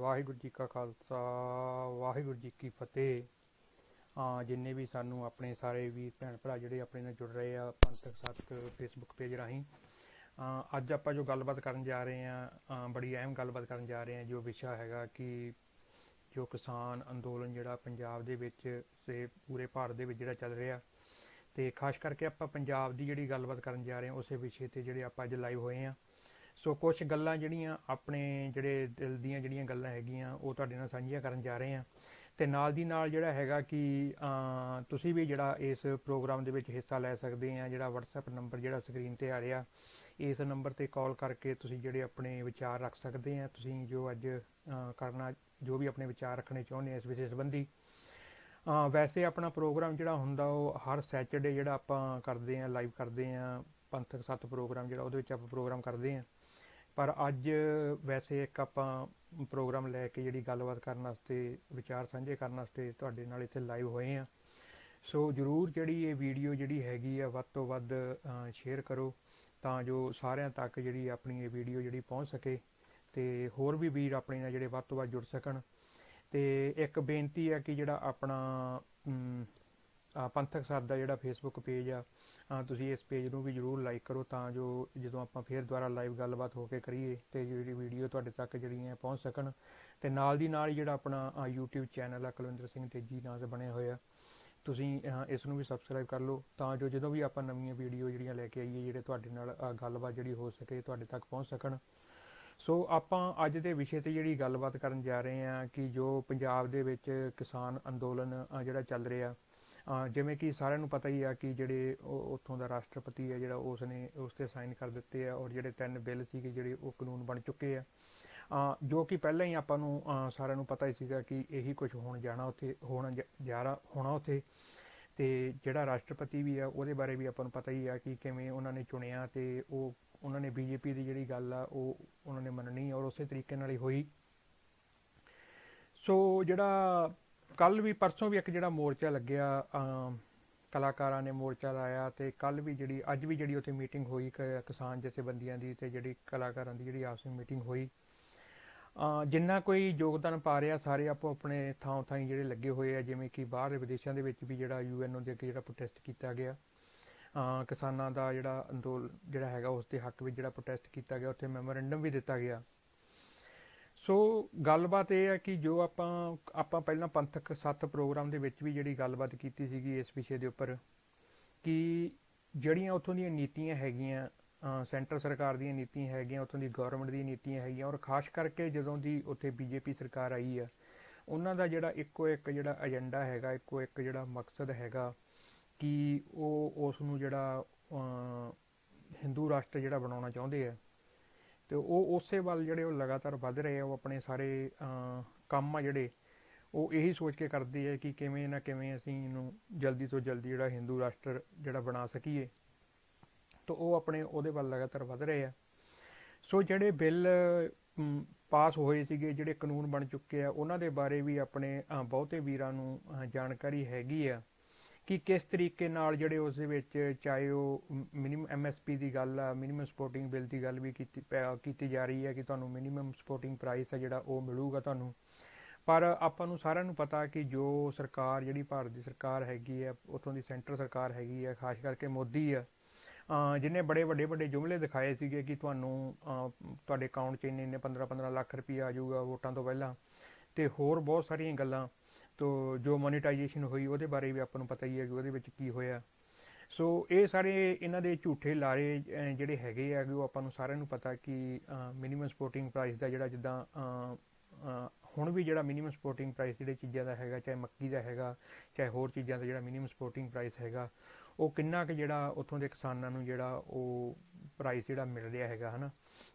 ਵਾਹਿਗੁਰੂ ਜੀ ਕਾ ਖਾਲਸਾ, ਵਾਹਿਗੁਰੂ ਜੀ ਕੀ ਫਤਿਹ। ਆ ਜਿੰਨੇ ਵੀ ਸਾਨੂੰ ਆਪਣੇ ਸਾਰੇ ਵੀ ਭੈਣ ਭਰਾ ਜਿਹੜੇ ਆਪਣੇ ਨਾਲ ਜੁੜ ਰਹੇ ਆ, ਪੰਥਕ ਸੱਤ ਫੇਸਬੁੱਕ ਪੇਜ ਰਾਹੀਂ ਅੱਜ ਆਪਾਂ ਜੋ ਗੱਲਬਾਤ ਕਰਨ ਜਾ ਰਹੇ ਆ ਬੜੀ ਅਹਿਮ ਗੱਲਬਾਤ ਕਰਨ ਜਾ ਰਹੇ ਆ ਜੋ ਵਿਸ਼ਾ ਹੈਗਾ ਕਿ ਜੋ ਕਿਸਾਨ ਅੰਦੋਲਨ ਜਿਹੜਾ ਪੰਜਾਬ ਦੇ ਵਿੱਚ ਤੇ ਪੂਰੇ ਭਾਰਤ ਦੇ ਵਿੱਚ ਜਿਹੜਾ ਚੱਲ ਰਿਹਾ ਤੇ ਖਾਸ ਕਰਕੇ ਆਪਾਂ ਪੰਜਾਬ ਦੀ ਜਿਹੜੀ ਗੱਲਬਾਤ ਕਰਨ ਜਾ ਰਹੇ ਹਾਂ, ਉਸੇ ਵਿਸ਼ੇ ਤੇ ਜਿਹੜੇ ਆਪਾਂ ਅੱਜ ਲਾਈਵ ਹੋਏ ਆ ਸੋ ਕੁਝ ਗੱਲਾਂ ਜਿਹੜੀਆਂ ਆਪਣੇ ਜਿਹੜੇ ਦਿਲ ਦੀਆਂ ਜਿਹੜੀਆਂ ਗੱਲਾਂ ਹੈਗੀਆਂ, ਉਹ ਤੁਹਾਡੇ ਨਾਲ ਸਾਂਝੀਆਂ ਕਰਨ ਜਾ ਰਹੇ ਹਾਂ। ਤੇ ਨਾਲ ਦੀ ਨਾਲ ਜਿਹੜਾ ਹੈਗਾ ਕਿ ਤੁਸੀਂ ਵੀ ਜਿਹੜਾ ਇਸ ਪ੍ਰੋਗਰਾਮ ਦੇ ਵਿੱਚ ਹਿੱਸਾ ਲੈ ਸਕਦੇ ਆ ਜਿਹੜਾ WhatsApp ਨੰਬਰ ਜਿਹੜਾ ਸਕਰੀਨ ਤੇ ਆ ਰਿਹਾ, ਇਸ ਨੰਬਰ ਤੇ ਕਾਲ ਕਰਕੇ ਤੁਸੀਂ ਜਿਹੜੇ ਆਪਣੇ ਵਿਚਾਰ ਰੱਖ ਸਕਦੇ ਆ ਤੁਸੀਂ ਜੋ ਅੱਜ ਕਰਨਾ, ਜੋ ਵੀ ਆਪਣੇ ਵਿਚਾਰ ਰੱਖਣੇ ਚਾਹੁੰਦੇ ਆ ਇਸ ਵਿਸ਼ੇ ਸੰਬੰਧੀ। ਵੈਸੇ ਆਪਣਾ ਪ੍ਰੋਗਰਾਮ ਜਿਹੜਾ ਹੁੰਦਾ, ਉਹ ਹਰ ਸੈਚਰਡੇ ਜਿਹੜਾ ਆਪਾਂ ਕਰਦੇ ਆ ਲਾਈਵ ਕਰਦੇ ਆ ਪੰਥਕ ਸੱਤ ਪ੍ਰੋਗਰਾਮ ਜਿਹੜਾ ਉਹਦੇ ਵਿੱਚ ਆਪਾਂ ਪ੍ਰੋਗਰਾਮ ਕਰਦੇ ਆ ਪਰ ਅੱਜ ਵੈਸੇ ਇੱਕ ਆਪਾਂ ਪ੍ਰੋਗਰਾਮ ਲੈ ਕੇ ਜਿਹੜੀ ਗੱਲਬਾਤ ਕਰਨ ਵਾਸਤੇ, ਵਿਚਾਰ ਸਾਂਝੇ ਕਰਨ ਵਾਸਤੇ ਤੁਹਾਡੇ ਨਾਲ ਇੱਥੇ ਲਾਈਵ ਹੋਏ ਆ ਸੋ ਜਰੂਰ ਜਿਹੜੀ ਇਹ ਵੀਡੀਓ ਜਿਹੜੀ ਹੈਗੀ ਆ, ਵੱਧ ਤੋਂ ਵੱਧ ਸ਼ੇਅਰ ਕਰੋ ਤਾਂ ਜੋ ਸਾਰਿਆਂ ਤੱਕ ਜਿਹੜੀ ਆਪਣੀ ਇਹ ਵੀਡੀਓ ਜਿਹੜੀ ਪਹੁੰਚ ਸਕੇ ਤੇ ਹੋਰ ਵੀ ਵੀਰ ਆਪਣੇ ਨਾਲ ਜਿਹੜੇ ਵੱਧ ਤੋਂ ਵੱਧ ਜੁੜ ਸਕਣ। ਤੇ ਇੱਕ ਬੇਨਤੀ ਹੈ ਕਿ ਜਿਹੜਾ ਆਪਣਾ ਪੰਥਕ ਸਾਧ ਦਾ ਜਿਹੜਾ ਫੇਸਬੁੱਕ ਪੇਜ ਆ ਤੁਸੀਂ ਇਸ ਪੇਜ ਨੂੰ ਵੀ ਜਰੂਰ ਲਾਈਕ ਕਰੋ ਤਾਂ ਜੋ ਜਦੋਂ ਆਪਾਂ ਫੇਰ ਦੁਬਾਰਾ ਲਾਈਵ ਗੱਲਬਾਤ ਹੋ ਕੇ ਕਰੀਏ ਤੇ ਜਿਹੜੀ ਵੀਡੀਓ ਤੁਹਾਡੇ ਤੱਕ ਜਿਹੜੀਆਂ ਪਹੁੰਚ ਸਕਣ ਤੇ ਨਾਲ ਦੀ ਨਾਲ ਹੀ ਜਿਹੜਾ ਆਪਣਾ ਅ, YouTube ਚੈਨਲ ਆ ਕੁਲਵਿੰਦਰ ਸਿੰਘ ਤੇਜੀ ਨਾਂ ਤੇ ਬਣਿਆ ਹੋਇਆ ਤੁਸੀਂ ਇਸ ਨੂੰ ਵੀ ਸਬਸਕ੍ਰਾਈਬ ਕਰ ਲਓ ਤਾਂ ਜੋ ਜਦੋਂ ਵੀ ਆਪਾਂ ਨਵੀਆਂ ਵੀਡੀਓ ਜਿਹੜੀਆਂ ਲੈ ਕੇ ਆਈਏ ਜਿਹੜੇ ਤੁਹਾਡੇ ਨਾਲ ਗੱਲਬਾਤ ਜਿਹੜੀ ਹੋ ਸਕੇ ਤੁਹਾਡੇ ਤੱਕ ਪਹੁੰਚ ਸਕਣ। ਸੋ ਆਪਾਂ ਅੱਜ ਦੇ ਵਿਸ਼ੇ ਤੇ ਜਿਹੜੀ ਗੱਲਬਾਤ ਕਰਨ ਜਾ ਰਹੇ ਹਾਂ ਕਿ ਜੋ ਪੰਜਾਬ ਦੇ ਵਿੱਚ ਕਿਸਾਨ ਅੰਦੋਲਨ ਜਿਹੜਾ ਚੱਲ ਰਿਹਾ ਜਿਵੇਂ ਕਿ ਸਾਰਿਆਂ ਨੂੰ ਪਤਾ ਹੀ ਆ ਕਿ ਜਿਹੜੇ ਉਹ ਉੱਥੋਂ ਦਾ ਰਾਸ਼ਟਰਪਤੀ ਹੈ, ਜਿਹੜਾ ਉਸ ਨੇ ਉਸ ਤੇ ਸਾਈਨ ਕਰ ਦਿੱਤੇ ਆ ਔਰ ਜਿਹੜੇ ਤਿੰਨ ਬਿੱਲ ਸੀਗੇ ਜਿਹੜੇ ਉਹ ਕਾਨੂੰਨ ਬਣ ਚੁੱਕੇ ਆ। ਜੋ ਕਿ ਪਹਿਲਾਂ ਹੀ ਆਪਾਂ ਨੂੰ ਸਾਰਿਆਂ ਨੂੰ ਪਤਾ ਹੀ ਸੀਗਾ ਕਿ ਇਹੀ ਕੁਝ ਹੋਣ ਜਾਣਾ ਉੱਥੇ, ਹੋਣ ਜ- ਜਾ ਰਿਹਾ ਹੋਣਾ ਉੱਥੇ। ਤੇ ਜਿਹੜਾ ਰਾਸ਼ਟਰਪਤੀ ਵੀ ਆ, ਉਹਦੇ ਬਾਰੇ ਵੀ ਆਪਾਂ ਨੂੰ ਪਤਾ ਹੀ ਆ ਕਿ ਕਿਵੇਂ ਉਹਨਾਂ ਨੇ ਚੁਣਿਆ ਤੇ ਉਹ, ਉਹਨਾਂ ਨੇ ਬੀਜੇਪੀ ਦੀ ਜਿਹੜੀ ਗੱਲ ਆ, ਉਹ ਉਹਨਾਂ ਨੇ ਮੰਨਣੀ ਔਰ ਉਸੇ ਤਰੀਕੇ ਨਾਲ ਹੀ ਹੋਈ। ਸੋ ਜਿਹੜਾ ਕੱਲ ਵੀ, ਪਰਸੋਂ ਵੀ ਇੱਕ ਜਿਹੜਾ ਮੋਰਚਾ ਲੱਗਿਆ ਕਲਾਕਾਰਾਂ ਨੇ ਮੋਰਚਾ ਲਾਇਆ ਤੇ ਕੱਲ ਵੀ ਜਿਹੜੀ, ਅੱਜ ਵੀ ਜਿਹੜੀ ਉੱਥੇ ਮੀਟਿੰਗ ਹੋਈ ਕ- ਕਿਸਾਨ ਜਥੇਬੰਦੀਆਂ ਦੀ ਤੇ ਜਿਹੜੀ ਕਲਾਕਾਰਾਂ ਦੀ ਜਿਹੜੀ ਆਪਸ ਮੀਟਿੰਗ ਹੋਈ। ਜਿੰਨਾ ਕੋਈ ਯੋਗਦਾਨ ਪਾ ਰਿਹਾ, ਸਾਰੇ ਆਪੋ ਆਪਣੇ ਥਾਂ ਥਾਂ ਜਿਹੜੇ ਲੱਗੇ ਹੋਏ ਆ, ਜਿਵੇਂ ਕਿ ਬਾਹਰ ਵਿਦੇਸ਼ਾਂ ਦੇ ਵਿੱਚ ਵੀ ਜਿਹੜਾ ਯੂਐਨਓ ਦੇ ਅੱਗੇ ਜਿਹੜਾ ਪ੍ਰੋਟੈਸਟ ਕੀਤਾ ਗਿਆ। ਕਿਸਾਨਾਂ ਦਾ ਜਿਹੜਾ ਅੰਦੋਲਨ ਜਿਹੜਾ ਹੈਗਾ, ਉਸ ਦੇ ਹੱਕ ਵਿੱਚ ਜਿਹੜਾ ਪ੍ਰੋਟੈਸਟ ਕੀਤਾ ਗਿਆ, ਉੱਥੇ ਮੈਮੋਰੈਂਡਮ ਵੀ ਦਿੱਤਾ ਗਿਆ। ਸੋ ਗੱਲਬਾਤ ਇਹ ਹੈ ਕਿ ਜੋ ਆਪਾਂ ਆਪਾਂ ਪਹਿਲਾਂ ਪੰਥਕ ਸੱਤ ਪ੍ਰੋਗਰਾਮ ਦੇ ਵਿੱਚ ਵੀ ਜਿਹੜੀ ਗੱਲਬਾਤ ਕੀਤੀ ਸੀਗੀ ਇਸ ਵਿਸ਼ੇ ਦੇ ਉੱਪਰ, ਕਿ ਜਿਹੜੀਆਂ ਉੱਥੋਂ ਦੀਆਂ ਨੀਤੀਆਂ ਹੈਗੀਆਂ ਸੈਂਟਰ ਸਰਕਾਰ ਦੀਆਂ ਨੀਤੀਆਂ ਹੈਗੀਆਂ, ਉੱਥੋਂ ਦੀ ਗਵਰਨਮੈਂਟ ਦੀਆਂ ਨੀਤੀਆਂ ਹੈਗੀਆਂ ਔਰ ਖਾਸ ਕਰਕੇ ਜਦੋਂ ਦੀ ਉੱਥੇ ਬੀਜੇਪੀ ਸਰਕਾਰ ਆਈ ਆ, ਉਹਨਾਂ ਦਾ ਜਿਹੜਾ ਇੱਕੋ ਇੱਕ ਜਿਹੜਾ ਏਜੰਡਾ ਹੈਗਾ, ਇੱਕੋ ਇੱਕ ਜਿਹੜਾ ਮਕਸਦ ਹੈਗਾ ਕਿ ਉਹ ਉਸ ਨੂੰ ਜਿਹੜਾ ਹਿੰਦੂ ਰਾਸ਼ਟਰ ਜਿਹੜਾ ਬਣਾਉਣਾ ਚਾਹੁੰਦੇ ਆ ਤੇ ਉਹ ਉਸੇ ਵੱਲ ਜਿਹੜੇ ਉਹ ਲਗਾਤਾਰ ਵੱਧ ਰਹੇ ਆ, ਉਹ ਆਪਣੇ ਸਾਰੇ ਕੰਮ ਆ ਜਿਹੜੇ, ਉਹ ਇਹੀ ਸੋਚ ਕੇ ਕਰਦੇ ਹੈ ਕਿ ਕਿਵੇਂ ਨਾ ਕਿਵੇਂ ਅਸੀਂ ਇਹਨੂੰ ਜਲਦੀ ਤੋਂ ਜਲਦੀ ਜਿਹੜਾ ਹਿੰਦੂ ਰਾਸ਼ਟਰ ਜਿਹੜਾ ਬਣਾ ਸਕੀਏ। ਤਾਂ ਉਹ ਆਪਣੇ ਉਹਦੇ ਵੱਲ ਲਗਾਤਾਰ ਵੱਧ ਰਹੇ ਆ। ਸੋ ਜਿਹੜੇ ਬਿੱਲ ਪਾਸ ਹੋਏ ਸੀਗੇ, ਜਿਹੜੇ ਕਾਨੂੰਨ ਬਣ ਚੁੱਕੇ ਆ, ਉਹਨਾਂ ਦੇ ਬਾਰੇ ਵੀ ਆਪਣੇ ਬਹੁਤੇ ਵੀਰਾਂ ਨੂੰ ਜਾਣਕਾਰੀ ਹੈਗੀ ਆ। ਕਿ ਕਿਸ ਤਰੀਕੇ ਨਾਲ ਜਿਹੜੇ ਉਸ ਦੇ ਵਿੱਚ ਚਾਹੇ ਉਹ ਮਿਨੀਮਮ ਐਮਐਸਪੀ ਦੀ ਗੱਲ ਆ, ਮਿਨੀਮਮ ਸਪੋਰਟਿੰਗ ਬਿੱਲ ਦੀ ਗੱਲ ਵੀ ਕੀਤੀ ਪੈ- ਕੀਤੀ ਜਾ ਰਹੀ ਹੈ ਕਿ ਤੁਹਾਨੂੰ ਮਿਨੀਮਮ ਸਪੋਰਟਿੰਗ ਪ੍ਰਾਈਸ ਆ ਜਿਹੜਾ ਉਹ ਮਿਲੂਗਾ ਤੁਹਾਨੂੰ। ਪਰ ਆਪਾਂ ਨੂੰ ਸਾਰਿਆਂ ਨੂੰ ਪਤਾ ਕਿ ਜੋ ਸਰਕਾਰ, ਜਿਹੜੀ ਭਾਰਤ ਦੀ ਸਰਕਾਰ ਹੈਗੀ ਹੈ ਉਥੋਂ ਦੀ ਸੈਂਟਰ ਸਰਕਾਰ ਹੈਗੀ ਹੈ ਖਾਸ ਕਰਕੇ ਮੋਦੀ ਆ, ਅਹ ਜਿਹਨੇ ਬੜੇ ਵੱਡੇ ਵੱਡੇ ਜੁਮਲੇ ਦਿਖਾਏ ਸੀਗੇ ਕਿ ਤੁਹਾਨੂੰ ਤੁਹਾਡੇ ਅਕਾਊਂਟ 'ਚ ਇੰਨੇ ਇੰਨੇ 15 15 ਲੱਖ ਰੁਪਈਆ ਆ ਜਾਊਗਾ ਵੋਟਾਂ ਤੋਂ ਪਹਿਲਾਂ, ਤੇ ਹੋਰ ਬਹੁਤ ਸਾਰੀਆਂ ਗੱਲਾਂ। ਤੋਂ ਜੋ ਮੋਨੇਟਾਈਜੇਸ਼ਨ ਹੋਈ, ਉਹਦੇ ਬਾਰੇ ਵੀ ਆਪਾਂ ਨੂੰ ਪਤਾ ਹੀ ਹੈ ਕਿ ਉਹਦੇ ਵਿੱਚ ਕੀ ਹੋਇਆ। ਸੋ ਇਹ ਸਾਰੇ ਇਹਨਾਂ ਦੇ ਝੂਠੇ ਲਾਰੇ ਜਿਹੜੇ ਹੈਗੇ ਆ ਕਿ ਉਹ ਆਪਾਂ ਨੂੰ ਸਾਰਿਆਂ ਨੂੰ ਪਤਾ ਕਿ ਮਿਨੀਮਮ ਸਪੋਰਟਿੰਗ ਪ੍ਰਾਈਸ ਦਾ ਜਿਹੜਾ ਜਿੱਦਾਂ ਹੁਣ ਵੀ ਜਿਹੜਾ ਮਿਨੀਮਮ ਸਪੋਰਟਿੰਗ ਪ੍ਰਾਈਸ ਜਿਹੜੇ ਚੀਜ਼ਾਂ ਦਾ ਹੈਗਾ, ਚਾਹੇ ਮੱਕੀ ਦਾ ਹੈਗਾ, ਚਾਹੇ ਹੋਰ ਚੀਜ਼ਾਂ ਦਾ ਜਿਹੜਾ ਮਿਨੀਮਮ ਸਪੋਰਟਿੰਗ ਪ੍ਰਾਈਸ ਹੈਗਾ, ਉਹ ਕਿੰਨਾ ਕੁ ਜਿਹੜਾ ਉੱਥੋਂ ਦੇ ਕਿਸਾਨਾਂ ਨੂੰ ਜਿਹੜਾ ਉਹ ਪ੍ਰਾਈਸ ਜਿਹੜਾ ਮਿਲ ਰਿਹਾ ਹੈਗਾ, ਹਨਾ?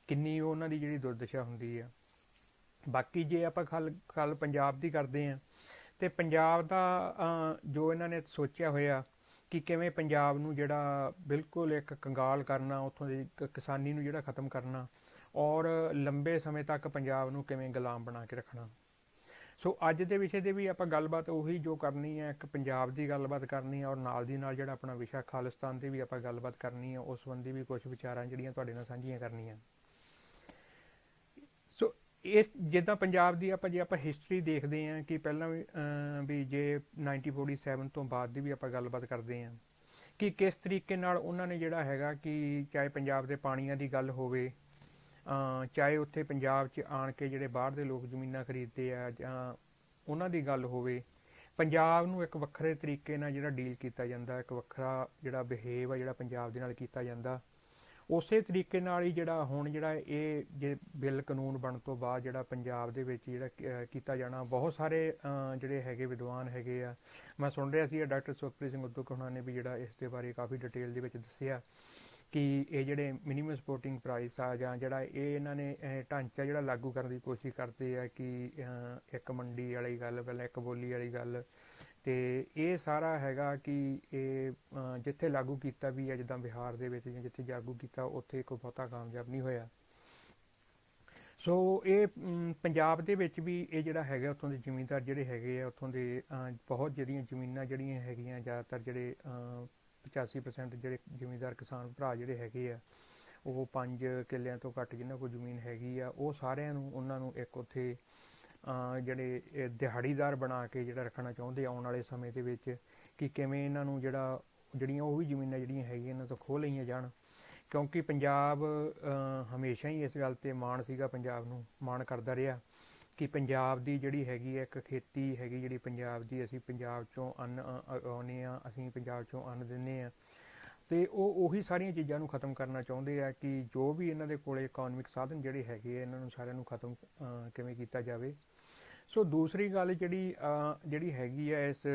ਕਿੰਨੀ ਉਹਨਾਂ ਦੀ ਜਿਹੜੀ ਦੁਰਦਸ਼ਾ ਹੁੰਦੀ ਆ। ਬਾਕੀ ਜੇ ਆਪਾਂ ਖਲ ਖਲ ਪੰਜਾਬ ਦੀ ਕਰਦੇ ਆ ਤੇ ਪੰਜਾਬ ਦਾ ਜੋ ਇਹਨਾਂ ਨੇ ਸੋਚਿਆ ਹੋਇਆ ਕਿ ਕਿਵੇਂ ਪੰਜਾਬ ਨੂੰ ਜਿਹੜਾ ਬਿਲਕੁਲ ਇੱਕ ਕੰਗਾਲ ਕਰਨਾ, ਉੱਥੋਂ ਦੀ ਕਿਸਾਨੀ ਨੂੰ ਜਿਹੜਾ ਖਤਮ ਕਰਨਾ ਔਰ ਲੰਬੇ ਸਮੇਂ ਤੱਕ ਪੰਜਾਬ ਨੂੰ ਕਿਵੇਂ ਗੁਲਾਮ ਬਣਾ ਕੇ ਰੱਖਣਾ। ਸੋ ਅੱਜ ਦੇ ਵਿਸ਼ੇ ਦੇ ਵੀ ਆਪਾਂ ਗੱਲਬਾਤ ਉਹੀ ਜੋ ਕਰਨੀ ਹੈ, ਇੱਕ ਪੰਜਾਬ ਦੀ ਗੱਲਬਾਤ ਕਰਨੀ ਹੈ ਔਰ ਨਾਲ ਦੀ ਨਾਲ ਜਿਹੜਾ ਆਪਣਾ ਵਿਸ਼ਾ ਖਾਲਿਸਤਾਨ ਦੀ ਵੀ ਆਪਾਂ ਗੱਲਬਾਤ ਕਰਨੀ ਹੈ, ਉਸ ਸੰਬੰਧੀ ਵੀ ਕੁਝ ਵਿਚਾਰਾਂ ਜਿਹੜੀਆਂ ਤੁਹਾਡੇ ਨਾਲ ਸਾਂਝੀਆਂ ਕਰਨੀਆਂ। ਇਸ ਜਿੱਦਾਂ ਪੰਜਾਬ ਦੀ ਆਪਾਂ ਜੇ ਆਪਾਂ ਹਿਸਟਰੀ ਦੇਖਦੇ ਹਾਂ ਕਿ ਪਹਿਲਾਂ ਵੀ ਅਮ, ਵੀ ਜੇ 1947 ਤੋਂ ਬਾਅਦ ਦੀ ਵੀ ਆਪਾਂ ਗੱਲਬਾਤ ਕਰਦੇ ਹਾਂ ਕਿ ਕਿਸ ਤਰੀਕੇ ਨਾਲ ਉਹਨਾਂ ਨੇ ਜਿਹੜਾ ਹੈਗਾ ਕਿ ਚਾਹੇ ਪੰਜਾਬ ਦੇ ਪਾਣੀਆਂ ਦੀ ਗੱਲ ਹੋਵੇ ਚਾਹੇ ਉੱਥੇ ਪੰਜਾਬ 'ਚ ਆਣ ਕੇ ਜਿਹੜੇ ਬਾਹਰ ਦੇ ਲੋਕ ਜ਼ਮੀਨਾਂ ਖਰੀਦਦੇ ਆ ਜਾਂ ਉਹਨਾਂ ਦੀ ਗੱਲ ਹੋਵੇ ਪੰਜਾਬ ਨੂੰ ਇੱਕ ਵੱਖਰੇ ਤਰੀਕੇ ਨਾਲ ਜਿਹੜਾ ਡੀਲ ਕੀਤਾ ਜਾਂਦਾ ਇੱਕ ਵੱਖਰਾ ਜਿਹੜਾ ਬਿਹੇਵ ਆ ਜਿਹੜਾ ਪੰਜਾਬ ਦੇ ਨਾਲ ਕੀਤਾ ਜਾਂਦਾ ਉਸੇ ਤਰੀਕੇ ਨਾਲ ਹੀ ਜਿਹੜਾ ਹੁਣ ਜਿਹੜਾ ਇਹ ਜੇ ਬਿੱਲ ਕਾਨੂੰਨ ਬਣਨ ਤੋਂ ਬਾਅਦ ਜਿਹੜਾ ਪੰਜਾਬ ਦੇ ਵਿੱਚ ਜਿਹੜਾ ਕੀਤਾ ਜਾਣਾ, ਬਹੁਤ ਸਾਰੇ ਜਿਹੜੇ ਹੈਗੇ ਵਿਦਵਾਨ ਹੈਗੇ ਆ। ਮੈਂ ਸੁਣ ਰਿਹਾ ਸੀ ਡਾਕਟਰ ਸੁਖਪ੍ਰੀਤ ਸਿੰਘ ਉਦੋਂ ਉਹਨਾਂ ਨੇ ਵੀ ਜਿਹੜਾ ਇਸ ਦੇ ਬਾਰੇ ਕਾਫੀ ਡਿਟੇਲ ਦੇ ਵਿੱਚ ਦੱਸਿਆ ਕਿ ਇਹ ਜਿਹੜੇ ਮਿਨੀਮਮ ਸਪੋਰਟਿੰਗ ਪ੍ਰਾਈਸ ਆ ਜਾਂ ਜਿਹੜਾ ਇਹ ਇਹਨਾਂ ਨੇ ਢਾਂਚਾ ਜਿਹੜਾ ਲਾਗੂ ਕਰਨ ਦੀ ਕੋਸ਼ਿਸ਼ ਕਰਦੇ ਆ ਕਿ ਇੱਕ ਮੰਡੀ ਵਾਲੀ ਗੱਲ, ਪਹਿਲਾਂ ਇੱਕ ਬੋਲੀ ਵਾਲੀ ਗੱਲ ਤੇ ਇਹ ਸਾਰਾ ਹੈਗਾ ਕਿ ਇਹ ਜਿੱਥੇ ਲਾਗੂ ਕੀਤਾ ਵੀ ਹੈ ਜਿੱਦਾਂ ਬਿਹਾਰ ਦੇ ਵਿੱਚ ਜਾਂ ਜਿੱਥੇ ਲਾਗੂ ਕੀਤਾ ਉੱਥੇ ਕੋਈ ਬਹੁਤਾ ਕਾਮਯਾਬ ਨਹੀਂ ਹੋਇਆ। ਸੋ ਇਹ ਪੰਜਾਬ ਦੇ ਵਿੱਚ ਵੀ ਇਹ ਜਿਹੜਾ ਹੈਗਾ ਉੱਥੋਂ ਦੇ ਜ਼ਿਮੀਂਦਾਰ ਜਿਹੜੇ ਹੈਗੇ ਆ ਉੱਥੋਂ ਦੇ ਬਹੁਤ ਜਿਹੜੀਆਂ ਜ਼ਮੀਨਾਂ ਜਿਹੜੀਆਂ ਹੈਗੀਆਂ ਜ਼ਿਆਦਾਤਰ ਜਿਹੜੇ ਅਹ, 85% ਜਿਹੜੇ ਜ਼ਮੀਂਦਾਰ ਕਿਸਾਨ ਭਰਾ ਜਿਹੜੇ ਹੈਗੇ ਆ ਉਹ 5 ਕਿੱਲਿਆਂ ਤੋਂ ਘੱਟ ਜਿਨ੍ਹਾਂ ਕੋਲ ਜ਼ਮੀਨ ਹੈਗੀ ਆ ਉਹ ਸਾਰਿਆਂ ਨੂੰ ਉਹਨਾਂ ਨੂੰ ਇੱਕ ਉੱਥੇ ਜਿਹੜੇ ਦਿਹਾੜੀਦਾਰ ਬਣਾ ਕੇ ਜਿਹੜਾ ਰੱਖਣਾ ਚਾਹੁੰਦੇ ਆਉਣ ਵਾਲੇ ਸਮੇਂ ਦੇ ਵਿੱਚ ਕਿ ਕਿਵੇਂ ਇਹਨਾਂ ਨੂੰ ਜਿਹੜਾ ਜਿਹੜੀਆਂ ਉਹ ਵੀ ਜ਼ਮੀਨਾਂ ਜਿਹੜੀਆਂ ਹੈਗੀਆਂ ਇਹਨਾਂ ਤੋਂ ਖੋਹ ਲਈਆਂ ਜਾਣ। ਕਿਉਂਕਿ ਪੰਜਾਬ ਹਮੇਸ਼ਾ ਹੀ ਇਸ ਗੱਲ ਤੇ ਮਾਣ ਸੀਗਾ ਪੰਜਾਬ ਨੂੰ, ਮਾਣ ਕਰਦਾ ਰਿਹਾ ਕਿ ਪੰਜਾਬ ਦੀ ਜਿਹੜੀ ਹੈਗੀ ਹੈ ਇੱਕ ਖੇਤੀ ਹੈਗੀ ਜਿਹੜੀ ਪੰਜਾਬ ਦੀ ਅਸੀਂ ਪੰਜਾਬ ਚੋਂ ਅੰਨ ਅ- ਆਉਂਦੇ ਆ ਅਸੀਂ ਪੰਜਾਬ ਚੋਂ ਅੰਨ ਦਿੰਦੇ ਆ ਤੇ ਉਹ ਉਹੀ ਸਾਰੀਆਂ ਚੀਜ਼ਾਂ ਨੂੰ ਖਤਮ ਕਰਨਾ ਚਾਹੁੰਦੇ ਆ ਕਿ ਜੋ ਵੀ ਇਹਨਾਂ ਦੇ ਕੋਲੇ ਇਕਨੋਮਿਕ ਸਾਧਨ ਜਿਹੜੇ ਹੈਗੇ ਆ, ਇਹਨਾਂ ਨੂੰ ਸਾਰਿਆਂ ਨੂੰ ਖਤਮ ਕਿਵੇਂ ਕੀਤਾ ਜਾਵੇ। ਸੋ ਦੂਸਰੀ ਗੱਲ ਜਿਹੜੀ ਜਿਹੜੀ ਹੈਗੀ ਆ ਇਸ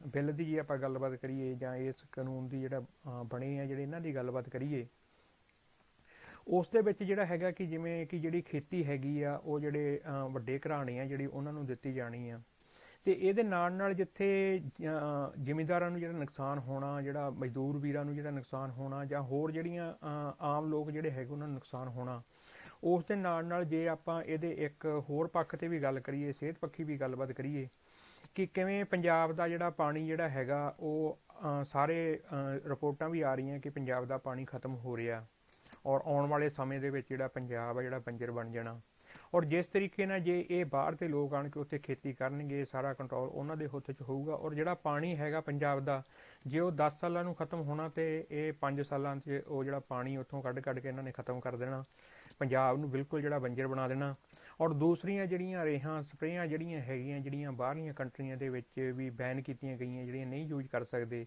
ਬਿੱਲ ਦੀ ਜੇ ਆਪਾਂ ਗੱਲਬਾਤ ਕਰੀਏ ਜਾਂ ਇਸ ਕਾਨੂੰਨ ਦੀ ਜਿਹੜਾ ਬਣੇ ਆ, ਜਿਹੜੇ ਇਹਨਾਂ ਦੀ ਗੱਲਬਾਤ ਕਰੀਏ, ਉਸ ਦੇ ਵਿੱਚ ਜਿਹੜਾ ਹੈਗਾ ਕਿ ਜਿਵੇਂ ਕਿ ਜਿਹੜੀ ਖੇਤੀ ਹੈਗੀ ਆ, ਉਹ ਜਿਹੜੇ ਵੱਡੇ ਘਰਾਣੇ ਆ, ਜਿਹੜੀ ਉਹਨਾਂ ਨੂੰ ਦਿੱਤੀ ਜਾਣੀ ਆ। ਤੇ ਇਹਦੇ ਨਾਲ ਨਾਲ ਜਿੱਥੇ ਜ਼ਿਮੀਂਦਾਰਾਂ ਨੂੰ ਜਿਹੜਾ ਨੁਕਸਾਨ ਹੋਣਾ, ਜਿਹੜਾ ਮਜ਼ਦੂਰ ਵੀਰਾਂ ਨੂੰ ਜਿਹੜਾ ਨੁਕਸਾਨ ਹੋਣਾ ਜਾਂ ਹੋਰ ਜਿਹੜੀਆਂ ਆਮ ਲੋਕ ਜਿਹੜੇ ਹੈਗੇ ਉਹਨਾਂ ਨੂੰ ਨੁਕਸਾਨ ਹੋਣਾ ਉਸ ਦੇ ਨਾਲ ਨਾਲ ਜੇ ਆਪਾਂ ਇਹਦੇ ਇੱਕ ਹੋਰ ਪੱਖ ਤੇ ਵੀ ਗੱਲ ਕਰੀਏ, ਸਿਹਤ ਪੱਖੀ ਵੀ ਗੱਲਬਾਤ ਕਰੀਏ ਕਿ ਕਿਵੇਂ ਪੰਜਾਬ ਦਾ ਜਿਹੜਾ ਪਾਣੀ ਜਿਹੜਾ ਹੈਗਾ ਉਹ ਸਾਰੇ ਰਿਪੋਰਟਾਂ ਵੀ ਆ ਰਹੀਆਂ ਕਿ ਪੰਜਾਬ ਦਾ ਪਾਣੀ ਖਤਮ ਹੋ ਰਿਹਾ ਔਰ ਆਉਣ ਵਾਲੇ ਸਮੇਂ ਦੇ ਵਿੱਚ ਜਿਹੜਾ ਪੰਜਾਬ ਆ, ਜਿਹੜਾ ਬੰਜਰ ਬਣ ਜਾਣਾ। ਔਰ ਜਿਸ ਤਰੀਕੇ ਨਾਲ ਜੇ ਇਹ ਬਾਹਰ ਦੇ ਲੋਕ ਆਣ ਕੇ ਉੱਥੇ ਖੇਤੀ ਕਰਨਗੇ, ਸਾਰਾ ਕੰਟਰੋਲ ਉਹਨਾਂ ਦੇ ਹੱਥ 'ਚ ਹੋਊਗਾ ਔਰ ਜਿਹੜਾ ਪਾਣੀ ਹੈਗਾ ਪੰਜਾਬ ਦਾ, ਜੇ ਉਹ 10 ਸਾਲਾਂ ਨੂੰ ਖਤਮ ਹੋਣਾ ਤੇ ਇਹ 5 ਸਾਲਾਂ 'ਚ ਉਹ ਜਿਹੜਾ ਪਾਣੀ ਉੱਥੋਂ ਕੱਢ ਕੱਢ ਕੇ ਇਹਨਾਂ ਨੇ ਖਤਮ ਕਰ ਦੇਣਾ ਪੰਜਾਬ ਨੂੰ ਬਿਲਕੁਲ ਜਿਹੜਾ ਬੰਜਰ ਬਣਾ ਦੇਣਾ। ਔਰ ਦੂਸਰੀਆਂ ਜਿਹੜੀਆਂ ਰੇਹਾਂ, ਸਪਰੇਆਂ ਜਿਹੜੀਆਂ ਹੈਗੀਆਂ, ਜਿਹੜੀਆਂ ਬਾਹਰਲੀਆਂ ਕੰਟਰੀਆਂ ਦੇ ਵਿੱਚ ਵੀ ਬੈਨ ਕੀਤੀਆਂ ਗਈਆਂ, ਜਿਹੜੀਆਂ ਨਹੀਂ ਯੂਜ਼ ਕਰ ਸਕਦੇ,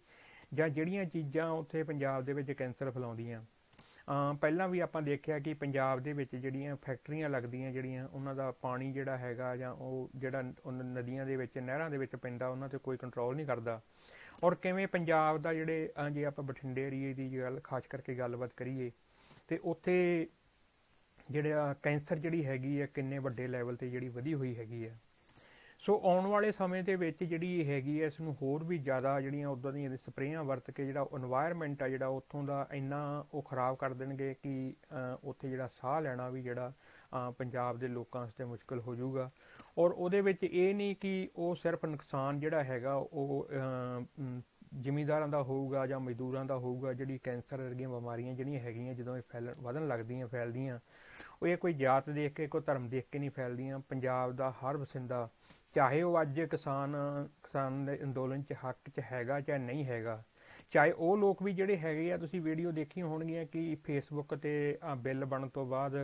ਜਾਂ ਜਿਹੜੀਆਂ ਚੀਜ਼ਾਂ ਉੱਥੇ ਪੰਜਾਬ ਦੇ ਵਿੱਚ ਕੈਂਸਰ ਫੈਲਾਉਂਦੀਆਂ। ਪਹਿਲਾਂ ਵੀ ਆਪਾਂ ਦੇਖਿਆ ਕਿ ਪੰਜਾਬ ਦੇ ਵਿੱਚ ਜਿਹੜੀਆਂ ਫੈਕਟਰੀਆਂ ਲੱਗਦੀਆਂ, ਜਿਹੜੀਆਂ ਉਹਨਾਂ ਦਾ ਪਾਣੀ ਜਿਹੜਾ ਹੈਗਾ ਜਾਂ ਉਹ ਜਿਹੜਾ ਉਹਨਾਂ ਨਦੀਆਂ ਦੇ ਵਿੱਚ, ਨਹਿਰਾਂ ਦੇ ਵਿੱਚ ਪੈਂਦਾ, ਉਹਨਾਂ ਤੇ ਕੋਈ ਕੰਟਰੋਲ ਨਹੀਂ ਕਰਦਾ। ਔਰ ਕਿਵੇਂ ਪੰਜਾਬ ਦਾ ਜਿਹੜੇ ਜੇ ਆਪਾਂ ਬਠਿੰਡੇ ਏਰੀਏ ਦੀ ਗੱਲ, ਖਾਸ ਕਰਕੇ ਗੱਲਬਾਤ ਕਰੀਏ, ਤੇ ਉੱਥੇ ਜਿਹੜਾ ਕੈਂਸਰ ਜਿਹੜੀ ਹੈਗੀ ਹੈ ਕਿੰਨੇ ਵੱਡੇ ਲੈਵਲ ਤੇ ਜਿਹੜੀ ਵਧੀ ਹੋਈ ਹੈਗੀ ਹੈ ਸੋ ਆਉਣ ਵਾਲੇ ਸਮੇਂ ਦੇ ਵਿੱਚ ਜਿਹੜੀ ਇਹ ਹੈਗੀ ਹੈ ਇਸ ਨੂੰ ਹੋਰ ਵੀ ਜ਼ਿਆਦਾ ਜਿਹੜੀਆਂ ਉਦਾਂ ਦੀਆਂ ਸਪਰੇਆਂ ਵਰਤ ਕੇ ਜਿਹੜਾ এনवायरमेंट ਆ, ਜਿਹੜਾ ਉੱਥੋਂ ਦਾ ਇੰਨਾ ਉਹ ਖਰਾਬ ਕਰ ਦੇਣਗੇ ਕਿ ਉੱਥੇ ਜਿਹੜਾ ਸਾਹ ਲੈਣਾ ਵੀ ਜਿਹੜਾ ਪੰਜਾਬ ਦੇ ਲੋਕਾਂ ਵਾਸਤੇ ਮੁਸ਼ਕਲ ਹੋ ਜਾਊਗਾ। ਔਰ ਉਹਦੇ ਵਿੱਚ ਇਹ ਨਹੀਂ ਕਿ ਉਹ ਸਿਰਫ ਨੁਕਸਾਨ ਜਿਹੜਾ ਹੈਗਾ, ਉਹ ਜ਼ਿਮੀਂਦਾਰਾਂ ਦਾ ਹੋਊਗਾ ਜਾਂ ਮਜ਼ਦੂਰਾਂ ਦਾ ਹੋਊਗਾ, ਜਿਹੜੀ ਕੈਂਸਰ ਵਰਗੀਆਂ ਬਿਮਾਰੀਆਂ ਜਿਹੜੀਆਂ ਹੈਗੀਆਂ, ਜਦੋਂ ਇਹ ਫੈਲ ਵਧਣ ਲੱਗਦੀਆਂ, ਫੈਲਦੀਆਂ, ਉਹ ਇਹ ਕੋਈ ਜਾਤ ਦੇਖ ਕੇ, ਕੋਈ ਧਰਮ ਦੇਖ ਕੇ ਨਹੀਂ ਫੈਲਦੀਆਂ। ਪੰਜਾਬ ਦਾ ਹਰ ਵਸਿੰਦਾ, ਚਾਹੇ ਉਹ ਅੱਜ ਕਿਸਾਨ ਕਿਸਾਨ ਦੇ ਅੰਦੋਲਨ 'ਚ ਹੱਕ 'ਚ ਹੈਗਾ ਚਾਹੇ ਨਹੀਂ ਹੈਗਾ, ਚਾਹੇ ਉਹ ਲੋਕ ਵੀ ਜਿਹੜੇ ਹੈਗੇ ਆ, ਤੁਸੀਂ ਵੀਡੀਓ ਦੇਖੀ ਹੋਣਗੀਆਂ ਕਿ ਫੇਸਬੁੱਕ ਤੇ ਬਿੱਲ ਬਣਨ ਤੋਂ ਬਾਅਦ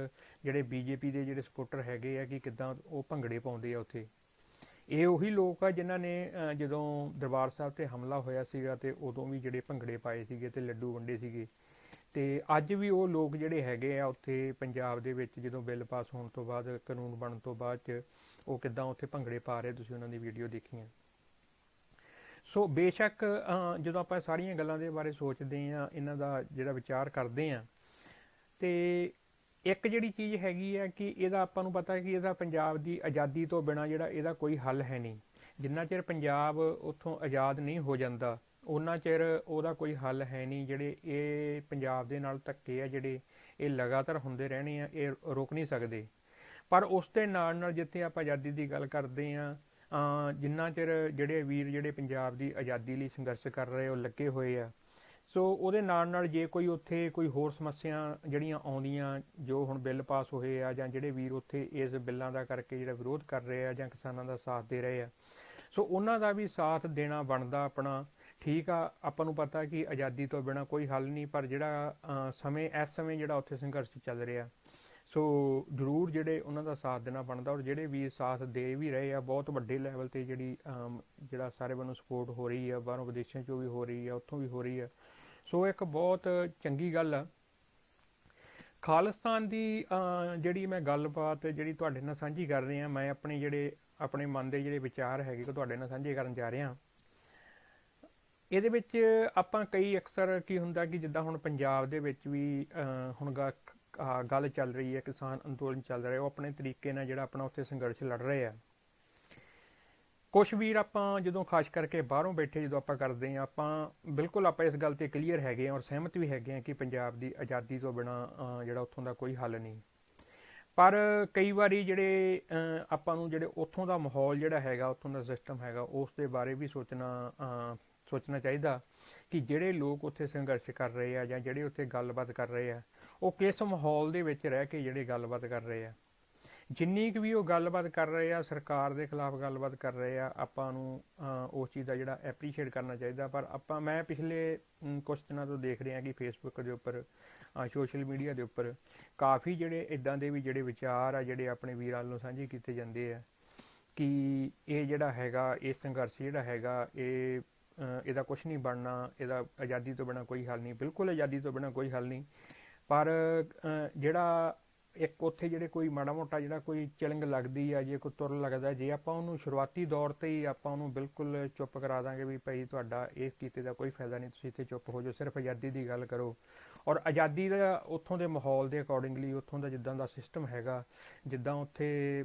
ਜਿਹੜੇ ਬੀਜੇਪੀ ਦੇ ਜਿਹੜੇ ਸਪੋਰਟਰ ਹੈਗੇ ਆ, ਕਿ ਕਿਦਾਂ ਉਹ ਭੰਗੜੇ ਪਾਉਂਦੇ ਆ ਉੱਥੇ। ਇਹ ਉਹੀ ਲੋਕ ਆ ਜਿਨ੍ਹਾਂ ਨੇ ਜਦੋਂ ਦਰਬਾਰ ਸਾਹਿਬ ਤੇ ਹਮਲਾ ਹੋਇਆ ਸੀਗਾ ਤੇ ਉਦੋਂ ਵੀ ਜਿਹੜੇ ਭੰਗੜੇ ਪਾਏ ਸੀਗੇ ਤੇ ਲੱਡੂ ਵੰਡੇ ਸੀਗੇ, ਤੇ ਅੱਜ ਵੀ ਉਹ ਲੋਕ ਜਿਹੜੇ ਹੈਗੇ ਆ ਉੱਥੇ ਪੰਜਾਬ ਦੇ ਵਿੱਚ ਜਦੋਂ ਬਿੱਲ ਪਾਸ ਹੋਣ ਤੋਂ ਬਾਅਦ, ਕਾਨੂੰਨ ਬਣਨ ਤੋਂ ਬਾਅਦ ਚ ਉਹ ਕਿਦਾਂ ਉੱਥੇ ਭੰਗੜੇ ਪਾ ਰਹੇ, ਤੁਸੀਂ ਉਹਨਾਂ ਦੀ ਵੀਡੀਓ ਦੇਖੀਆਂ। ਸੋ ਬੇਸ਼ੱਕ ਜਦੋਂ ਆਪਾਂ ਸਾਰੀਆਂ ਗੱਲਾਂ ਦੇ ਬਾਰੇ ਸੋਚਦੇ ਆ ਇਹਨਾਂ ਦਾ ਜਿਹੜਾ ਵਿਚਾਰ ਕਰਦੇ ਆ ਤੇ ਇੱਕ ਜਿਹੜੀ ਚੀਜ਼ ਹੈਗੀ ਹੈ ਕਿ ਇਹਦਾ ਆਪਾਂ ਨੂੰ ਪਤਾ ਕਿ ਇਹਦਾ ਪੰਜਾਬ ਦੀ ਆਜ਼ਾਦੀ ਤੋਂ ਬਿਨਾ ਜਿਹੜਾ ਇਹਦਾ ਕੋਈ ਹੱਲ ਹੈ ਨਹੀਂ। ਜਿੰਨਾ ਚਿਰ ਪੰਜਾਬ ਉੱਥੋਂ ਆਜ਼ਾਦ ਨਹੀਂ ਹੋ ਜਾਂਦਾ ਉਹਨਾਂ ਚਿਰ ਉਹਦਾ ਕੋਈ ਹੱਲ ਹੈ ਨਹੀਂ। ਜਿਹੜੇ ਇਹ ਪੰਜਾਬ ਦੇ ਨਾਲ ਧੱਕੇ ਆ, ਜਿਹੜੇ ਇਹ ਲਗਾਤਾਰ ਹੁੰਦੇ ਰਹਿਣੇ ਆ, ਇਹ ਰੁਕ ਨਹੀਂ ਸਕਦੇ। ਪਰ ਉਸ ਦੇ ਨਾਲ ਨਾਲ ਜਿੱਥੇ ਆਪਾਂ ਆਜ਼ਾਦੀ ਦੀ ਗੱਲ ਕਰਦੇ ਆ ਜਿੰਨਾ ਚਿਰ ਜਿਹੜੇ ਵੀਰ ਜਿਹੜੇ ਪੰਜਾਬ ਦੀ ਆਜ਼ਾਦੀ ਲਈ ਸੰਘਰਸ਼ ਕਰ ਰਹੇ ਉਹ ਲੱਗੇ ਹੋਏ ਆ ਸੋ ਉਹਦੇ ਨਾਲ ਨਾਲ ਜੇ ਕੋਈ ਉੱਥੇ ਕੋਈ ਹੋਰ ਸਮੱਸਿਆ ਜਿਹੜੀਆਂ ਆਉਂਦੀਆਂ, ਜੋ ਹੁਣ ਬਿੱਲ ਪਾਸ ਹੋਏ ਆ ਜਾਂ ਜਿਹੜੇ ਵੀਰ ਉੱਥੇ ਇਸ ਬਿੱਲਾਂ ਦਾ ਕਰਕੇ ਜਿਹੜਾ ਵਿਰੋਧ ਕਰ ਰਹੇ ਆ ਜਾਂ ਕਿਸਾਨਾਂ ਦਾ ਸਾਥ ਦੇ ਰਹੇ ਆ, ਸੋ ਉਹਨਾਂ ਦਾ ਵੀ ਸਾਥ ਦੇਣਾ ਬਣਦਾ ਆਪਣਾ। ਠੀਕ ਆ, ਆਪਾਂ ਨੂੰ ਪਤਾ ਕਿ ਆਜ਼ਾਦੀ ਤੋਂ ਬਿਨਾ ਕੋਈ ਹੱਲ ਨਹੀਂ, ਪਰ ਜਿਹੜਾ ਸਮੇਂ, ਇਸ ਸਮੇਂ ਜਿਹੜਾ ਉੱਥੇ ਸੰਘਰਸ਼ ਚੱਲ ਰਿਹਾ। ਸੋ ਜ਼ਰੂਰ ਜਿਹੜੇ ਉਹਨਾਂ ਦਾ ਸਾਥ ਦੇਣਾ ਬਣਦਾ ਔਰ ਜਿਹੜੇ ਵੀ ਸਾਥ ਦੇ ਵੀ ਰਹੇ ਆ, ਬਹੁਤ ਵੱਡੇ ਲੈਵਲ ਤੇ ਜਿਹੜੀ ਜਿਹੜਾ ਸਾਰੇ ਵੱਲੋਂ ਸਪੋਰਟ ਹੋ ਰਹੀ ਆ, ਬਾਹਰੋਂ ਵਿਦੇਸ਼ਾਂ ਚੋਂ ਵੀ ਹੋ ਰਹੀ ਆ, ਉੱਥੋਂ ਵੀ ਹੋ ਰਹੀ ਆ ਸੋ ਇੱਕ ਬਹੁਤ ਚੰਗੀ ਗੱਲ ਆ। ਖਾਲਿਸਤਾਨ ਦੀ ਜਿਹੜੀ ਮੈਂ ਗੱਲਬਾਤ ਜਿਹੜੀ ਤੁਹਾਡੇ ਨਾਲ ਸਾਂਝੀ ਕਰ ਰਿਹਾ, ਮੈਂ ਆਪਣੇ ਜਿਹੜੇ, ਆਪਣੇ ਮਨ ਦੇ ਜਿਹੜੇ ਵਿਚਾਰ ਹੈਗੇ, ਉਹ ਤੁਹਾਡੇ ਨਾਲ ਸਾਂਝੇ ਕਰਨ ਜਾ ਰਿਹਾ। ਇਹਦੇ ਵਿੱਚ ਆਪਾਂ ਕਈ ਅਕਸਰ ਕੀ ਹੁੰਦਾ ਕਿ ਜਿੱਦਾਂ ਹੁਣ ਪੰਜਾਬ ਦੇ ਵਿੱਚ ਵੀ ਹੁਣ ਗੱਲ ਚੱਲ ਰਹੀ ਹੈ, ਕਿਸਾਨ ਅੰਦੋਲਨ ਚੱਲ ਰਿਹਾ, ਉਹ ਆਪਣੇ ਤਰੀਕੇ ਨਾਲ ਜਿਹੜਾ ਆਪਣਾ ਉੱਥੇ ਸੰਘਰਸ਼ ਲੜ ਰਹੇ ਆ। ਕੁਝ ਵੀਰ ਆਪਾਂ ਜਦੋਂ ਖਾਸ ਕਰਕੇ ਬਾਹਰੋਂ ਬੈਠੇ ਜਦੋਂ ਆਪਾਂ ਕਰਦੇ ਆ ਆਪਾਂ ਬਿਲਕੁਲ ਆਪਾਂ ਇਸ ਗੱਲ ਤੇ ਕਲੀਅਰ ਹੈਗੇ ਆ ਔਰ ਸਹਿਮਤ ਵੀ ਹੈਗੇ ਆ ਕਿ ਪੰਜਾਬ ਦੀ ਆਜ਼ਾਦੀ ਤੋਂ ਬਿਨਾ ਜਿਹੜਾ ਉੱਥੋਂ ਦਾ ਕੋਈ ਹੱਲ ਨਹੀਂ। ਪਰ ਕਈ ਵਾਰੀ ਜਿਹੜੇ ਆਪਾਂ ਨੂੰ ਜਿਹੜੇ ਉੱਥੋਂ ਦਾ ਮਾਹੌਲ ਜਿਹੜਾ ਹੈਗਾ, ਉੱਥੋਂ ਦਾ ਸਿਸਟਮ ਹੈਗਾ, ਉਸ ਦੇ ਬਾਰੇ ਵੀ ਸੋਚਣਾ ਸੋਚਣਾ ਚਾਹੀਦਾ ਕਿ ਜਿਹੜੇ ਲੋਕ ਉੱਥੇ ਸੰਘਰਸ਼ ਕਰ ਰਹੇ ਆ ਜਾਂ ਜਿਹੜੇ ਉੱਥੇ ਗੱਲਬਾਤ ਕਰ ਰਹੇ ਆ, ਉਹ ਕਿਸ ਮਾਹੌਲ ਦੇ ਵਿੱਚ ਰਹਿ ਕੇ ਜਿਹੜੇ ਗੱਲਬਾਤ ਕਰ ਰਹੇ ਆ। ਜਿੰਨੀ ਕੁ ਵੀ ਉਹ ਗੱਲਬਾਤ ਕਰ ਰਹੇ ਆ ਸਰਕਾਰ ਦੇ ਖਿਲਾਫ ਗੱਲਬਾਤ ਕਰ ਰਹੇ ਆ ਆਪਾਂ ਨੂੰ ਉਸ ਚੀਜ਼ ਦਾ ਜਿਹੜਾ ਐਪਰੀਸ਼ੀਏਟ ਕਰਨਾ ਚਾਹੀਦਾ। ਪਰ ਆਪਾਂ ਮੈਂ ਪਿਛਲੇ ਅਮ, ਕੁਛ ਦਿਨਾਂ ਤੋਂ ਦੇਖ ਰਿਹਾ ਕਿ ਫੇਸਬੁੱਕ ਦੇ ਉੱਪਰ ਸੋਸ਼ਲ ਮੀਡੀਆ ਦੇ ਉੱਪਰ ਕਾਫੀ ਜਿਹੜੇ ਇਦਾਂ ਦੇ ਵੀ ਜਿਹੜੇ ਵਿਚਾਰ ਆ ਜਿਹੜੇ ਆਪਣੇ ਵੀਰਾਂ ਵੱਲੋਂ ਸਾਂਝੇ ਕੀਤੇ ਜਾਂਦੇ ਆ ਕਿ ਇਹ ਜਿਹੜਾ ਹੈਗਾ ਇਹ ਸੰਘਰਸ਼ ਜਿਹੜਾ ਹੈਗਾ ਇਹ ਇਹਦਾ ਕੁਝ ਨਹੀਂ ਬਣਨਾ ਇਹਦਾ ਆਜ਼ਾਦੀ ਤੋਂ ਬਿਨਾ ਕੋਈ ਹੱਲ ਨਹੀਂ ਬਿਲਕੁਲ ਆਜ਼ਾਦੀ ਤੋਂ ਬਿਨਾ ਕੋਈ ਹੱਲ ਨਹੀਂ। ਪਰ ਜਿਹੜਾ ਇੱਕ ਉੱਥੇ ਜਿਹੜੇ ਕੋਈ ਮਾੜਾ ਮੋਟਾ ਜਿਹੜਾ ਕੋਈ ਚਿਲਿੰਗ ਲੱਗਦੀ ਆ, ਜੇ ਕੋਈ ਤੁਰ ਲੱਗਦਾ, ਜੇ ਆਪਾਂ ਉਹਨੂੰ ਸ਼ੁਰੂਆਤੀ ਦੌਰ ਤੇ ਹੀ ਆਪਾਂ ਉਹਨੂੰ ਬਿਲਕੁਲ ਚੁੱਪ ਕਰਾ ਦਾਂਗੇ ਵੀ ਭਾਈ ਤੁਹਾਡਾ ਇਹ ਕੀਤੇ ਦਾ ਕੋਈ ਫਾਇਦਾ ਨਹੀਂ, ਤੁਸੀਂ ਇੱਥੇ ਚੁੱਪ ਹੋ ਜਾਓ, ਸਿਰਫ ਆਜ਼ਾਦੀ ਦੀ ਗੱਲ ਕਰੋ। ਔਰ ਆਜ਼ਾਦੀ ਦਾ ਉੱਥੋਂ ਦੇ ਮਾਹੌਲ ਦੇ ਅਕੋਰਡਿੰਗਲੀ ਉੱਥੋਂ ਦਾ ਜਿੱਦਾਂ ਦਾ ਸਿਸਟਮ ਹੈਗਾ, ਜਿੱਦਾਂ ਉੱਥੇ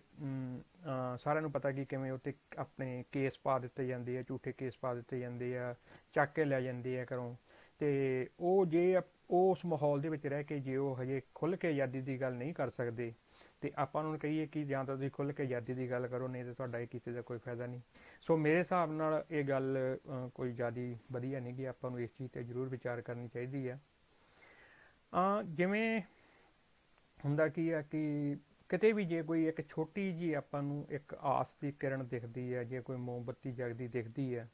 ਸਾਰਿਆਂ ਨੂੰ ਪਤਾ ਕਿ ਕਿਵੇਂ ਉੱਥੇ ਆਪਣੇ ਕੇਸ ਪਾ ਦਿੱਤੇ ਜਾਂਦੇ ਆ, ਝੂਠੇ ਕੇਸ ਪਾ ਦਿੱਤੇ ਜਾਂਦੇ ਆ, ਚੱਕ ਕੇ ਲੈ ਜਾਂਦੇ ਆ ਘਰੋਂ। ਤੇ ਉਹ ਜੇ ਅਪ- ਉਹ ਉਸ ਮਾਹੌਲ ਦੇ ਵਿੱਚ ਰਹਿ ਕੇ ਜੇ ਉਹ ਹਜੇ ਖੁੱਲ ਕੇ ਆਜ਼ਾਦੀ ਦੀ ਗੱਲ ਨਹੀਂ ਕਰ ਸਕਦੇ, ਤੇ ਆਪਾਂ ਉਹਨਾਂ ਨੂੰ ਕਹੀਏ ਕਿ ਜਾਂ ਤਾਂ ਤੁਸੀਂ ਖੁੱਲ ਕੇ ਆਜ਼ਾਦੀ ਦੀ ਗੱਲ ਕਰੋ, ਨਹੀਂ ਤੇ ਤੁਹਾਡਾ ਇਹ ਕੀਤੇ ਦਾ ਕੋਈ ਫਾਇਦਾ ਨਹੀਂ। ਸੋ ਮੇਰੇ ਹਿਸਾਬ ਨਾਲ ਇਹ ਗੱਲ ਕੋਈ ਜ਼ਿਆਦੀ ਵਧੀਆ ਨਹੀਂ ਕਿ ਆਪਾਂ ਨੂੰ ਇਸ ਚੀਜ਼ ਤੇ ਜ਼ਰੂਰ ਵਿਚਾਰ ਕਰਨੀ ਚਾਹੀਦੀ ਆ। ਆ ਜਿਵੇਂ ਹੁੰਦਾ ਕੀ ਆ ਕਿ ਕਿਤੇ ਵੀ ਜੇ ਕੋਈ ਇੱਕ ਛੋਟੀ ਜੀ ਆਪਾਂ ਨੂੰ ਇੱਕ ਆਸ ਦੀ ਕਿਰਨ ਦਿਖਦੀ ਹੈ ਜੇ ਕੋਈ ਮੋਮਬੱਤੀ ਜਗਦੀ ਦਿਖਦੀ ਹੈ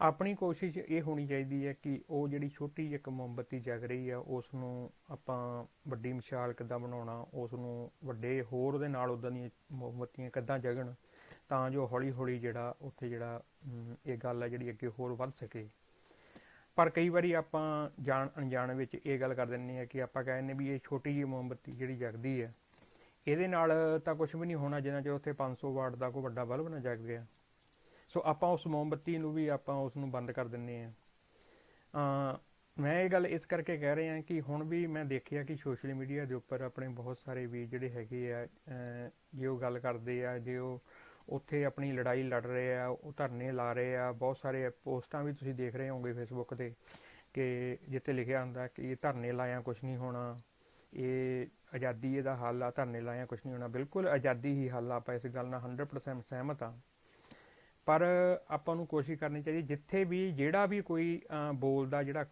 ਆਪਣੀ ਕੋਸ਼ਿਸ਼ ਇਹ ਹੋਣੀ ਚਾਹੀਦੀ ਹੈ ਕਿ ਉਹ ਜਿਹੜੀ ਛੋਟੀ ਜਿਹੀ ਇੱਕ ਮੋਮਬੱਤੀ ਜਗ ਰਹੀ ਆ ਉਸ ਨੂੰ ਆਪਾਂ ਵੱਡੀ ਮਿਸਾਲ ਕਿੱਦਾਂ ਬਣਾਉਣਾ ਉਸ ਨੂੰ ਵੱਡੇ ਹੋਰ ਦੇ ਨਾਲ ਉਦਾਂ ਦੀਆਂ ਮੋਮਬੱਤੀਆਂ ਕਿੱਦਾਂ ਜਗਣ, ਤਾਂ ਜੋ ਹੌਲੀ ਹੌਲੀ ਜਿਹੜਾ ਉੱਥੇ ਜਿਹੜਾ ਇਹ ਗੱਲ ਆ ਜਿਹੜੀ ਅੱਗੇ ਹੋਰ ਵੱਧ ਸਕੇ। ਪਰ ਕਈ ਵਾਰੀ ਆਪਾਂ ਜਾਣ, ਅਣਜਾਣ ਵਿੱਚ ਇਹ ਗੱਲ ਕਰ ਦਿੰਦੇ ਆ ਕਿ ਆਪਾਂ ਕਹਿੰਦੇ ਵੀ ਇਹ ਛੋਟੀ ਜਿਹੀ ਮੋਮਬੱਤੀ ਜਿਹੜੀ ਜਗਦੀ ਹੈ ਇਹਦੇ ਨਾਲ ਤਾਂ ਕੁਝ ਵੀ ਨਹੀਂ ਹੋਣਾ, ਜਿੰਨਾ ਚਿਰ ਉੱਥੇ 500 ਵਾਟ ਦਾ ਕੋਈ ਵੱਡਾ ਬਲਬ ਨਾ ਜਗ ਗਿਆ। ਸੋ ਆਪਾਂ ਉਸ ਮੋਮਬੱਤੀ ਨੂੰ ਵੀ ਆਪਾਂ ਉਸ ਨੂੰ ਬੰਦ ਕਰ ਦਿੰਨੇ ਆ ਅ ਮੈਂ ਇਹ ਗੱਲ ਇਸ ਕਰਕੇ ਕਹਿ ਰਿਹਾ ਕਿ ਹੁਣ ਵੀ ਮੈਂ ਦੇਖਿਆ ਕਿ ਸੋਸ਼ਲ ਮੀਡੀਆ ਦੇ ਉੱਪਰ ਆਪਣੇ ਬਹੁਤ ਸਾਰੇ ਵੀ ਜਿਹੜੇ ਹੈਗੇ ਆ ਜੇ ਉਹ ਗੱਲ ਕਰਦੇ ਆ, ਜੇ ਉਹ ਉੱਥੇ ਆਪਣੀ ਲੜਾਈ ਲੜ ਰਹੇ ਆ, ਉਹ ਧਰਨੇ ਲਾ ਰਹੇ ਆ, ਬਹੁਤ ਸਾਰੇ ਪੋਸਟਾਂ ਵੀ ਤੁਸੀਂ ਦੇਖ ਰਹੇ ਹੋਵੋਗੇ ਫੇਸਬੁੱਕ ਤੇ ਕਿ ਜਿੱਥੇ ਲਿਖਿਆ ਹੁੰਦਾ ਕਿ ਇਹ ਧਰਨੇ ਲਾਇਆ ਕੁਝ ਨਹੀਂ ਹੋਣਾ, ਇਹ ਆਜ਼ਾਦੀ ਇਹਦਾ ਹੱਲ ਆ, ਧਰਨੇ ਲਾਇਆ ਕੁਝ ਨਹੀਂ ਹੋਣਾ। ਬਿਲਕੁਲ ਆਜ਼ਾਦੀ ਹੀ ਹੱਲ ਆ, ਆਪਾਂ ਇਸ ਗੱਲ ਨਾਲ 100% ਸਹਿਮਤ ਆ ਪਰ ਆਪਾਂ ਨੂੰ ਕੋਸ਼ਿਸ਼ ਕਰਨੀ ਚਾਹੀਦੀ, ਜਿੱਥੇ ਵੀ ਜਿਹੜਾ ਵੀ ਕੋਈ ਬੋਲਦਾ ਜਿਹੜਾ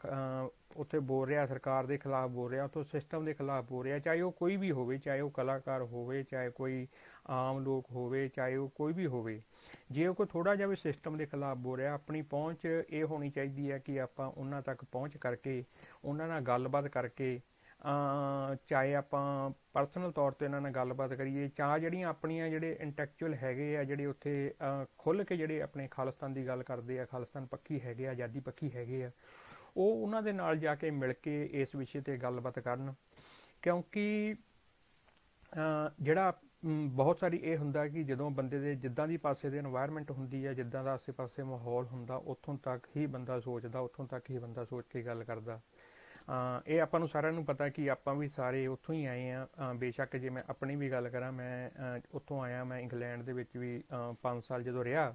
ਉੱਥੇ ਬੋਲ ਰਿਹਾ, ਸਰਕਾਰ ਦੇ ਖਿਲਾਫ ਬੋਲ ਰਿਹਾ, ਉੱਥੋਂ ਸਿਸਟਮ ਦੇ ਖਿਲਾਫ ਬੋਲ ਰਿਹਾ, ਚਾਹੇ ਉਹ ਕੋਈ ਵੀ ਹੋਵੇ, ਚਾਹੇ ਉਹ ਕਲਾਕਾਰ ਹੋਵੇ, ਚਾਹੇ ਕੋਈ ਆਮ ਲੋਕ ਹੋਵੇ, ਚਾਹੇ ਉਹ ਕੋਈ ਵੀ ਹੋਵੇ, ਜੇ ਉਹ ਕੋਈ ਥੋੜਾ ਜਿਹਾ ਵੀ ਸਿਸਟਮ ਦੇ ਖਿਲਾਫ ਬੋਲ ਰਿਹਾ, ਆਪਣੀ ਪਹੁੰਚ ਇਹ ਹੋਣੀ ਚਾਹੀਦੀ ਹੈ ਕਿ ਆਪਾਂ ਉਹਨਾਂ ਤੱਕ ਪਹੁੰਚ ਕਰਕੇ, ਉਹਨਾਂ ਨਾਲ ਗੱਲਬਾਤ ਕਰਕੇ ਚਾਹੇ ਆਪਾਂ ਪਰਸਨਲ ਤੌਰ ਤੇ ਇਹਨਾਂ ਨਾਲ ਗੱਲਬਾਤ ਕਰੀਏ, ਚਾਹ ਜਿਹੜੀਆਂ ਆਪਣੀਆਂ ਜਿਹੜੇ ਇੰਟੈਕਚੁਅਲ ਹੈਗੇ ਆ, ਜਿਹੜੇ ਉੱਥੇ ਖੁੱਲ ਕੇ ਜਿਹੜੇ ਆਪਣੇ ਖਾਲਿਸਤਾਨ ਦੀ ਗੱਲ ਕਰਦੇ ਆ, ਖਾਲਿਸਤਾਨ ਪੱਕੀ ਹੈਗੇ ਆਜ਼ਾਦੀ ਪੱਕੀ ਹੈਗੇ ਆ, ਉਹ ਉਹਨਾਂ ਦੇ ਨਾਲ ਜਾ ਕੇ ਮਿਲ ਕੇ ਇਸ ਵਿਸ਼ੇ ਤੇ ਗੱਲਬਾਤ ਕਰਨ। ਕਿਉਂਕਿ ਜਿਹੜਾ ਬਹੁਤ ਸਾਰੀ ਇਹ ਹੁੰਦਾ ਕਿ ਜਦੋਂ ਬੰਦੇ ਦੇ ਜਿੱਦਾਂ ਦੀ ਪਾਸੇ ਦੇ এনवायरमेंट ਹੁੰਦੀ ਹੈ ਜਿੱਦਾਂ ਦਾ ਆਸੇ-ਪਾਸੇ ਮਾਹੌਲ ਹੁੰਦਾ, ਉੱਥੋਂ ਤੱਕ ਹੀ ਬੰਦਾ ਸੋਚਦਾ, ਉੱਥੋਂ ਤੱਕ ਹੀ ਬੰਦਾ ਸੋਚ ਕੇ ਗੱਲ ਕਰਦਾ। ਇਹ ਆਪਾਂ ਨੂੰ ਸਾਰਿਆਂ ਨੂੰ ਪਤਾ ਕਿ ਆਪਾਂ ਵੀ ਸਾਰੇ ਉੱਥੋਂ ਹੀ ਆਏ ਆ ਬੇਸ਼ੱਕ ਜੇ ਮੈਂ ਆਪਣੀ ਵੀ ਗੱਲ ਕਰਾਂ, ਮੈਂ ਉੱਥੋਂ ਆਇਆ, ਮੈਂ ਇੰਗਲੈਂਡ ਦੇ ਵਿੱਚ ਵੀ 5 ਸਾਲ ਜਦੋਂ ਰਿਹਾ।